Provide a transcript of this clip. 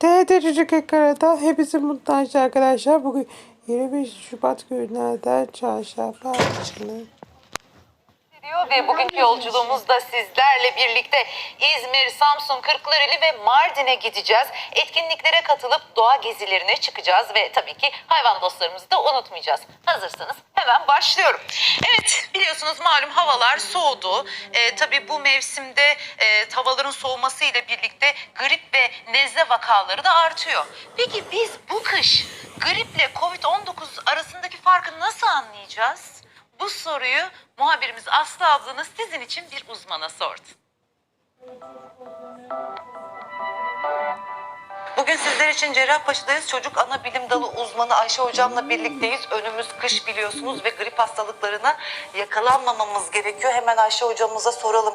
TRT Çocuk Ekranı'ndan hepinize mutlu arkadaşlar. Bugün 25 Şubat günlerden çarşamba akşamı. ediyor ve bugünkü yolculuğumuzda sizlerle birlikte İzmir, Samsun, Kırklareli ve Mardin'e gideceğiz. Etkinliklere katılıp doğa gezilerine çıkacağız ve tabii ki hayvan dostlarımızı da unutmayacağız. Hazırsanız hemen başlıyorum. Evet biliyorsunuz malum havalar soğudu. Ee, tabii bu mevsimde e, havaların soğuması ile birlikte grip ve nezle vakaları da artıyor. Peki biz bu kış griple Covid-19 arasındaki farkı nasıl anlayacağız? Bu soruyu muhabirimiz Aslı ablanız sizin için bir uzmana sordu. Sizler için Cerrahpaşa'dayız. Çocuk ana bilim dalı uzmanı Ayşe hocamla birlikteyiz. Önümüz kış biliyorsunuz ve grip hastalıklarına yakalanmamamız gerekiyor. Hemen Ayşe hocamıza soralım.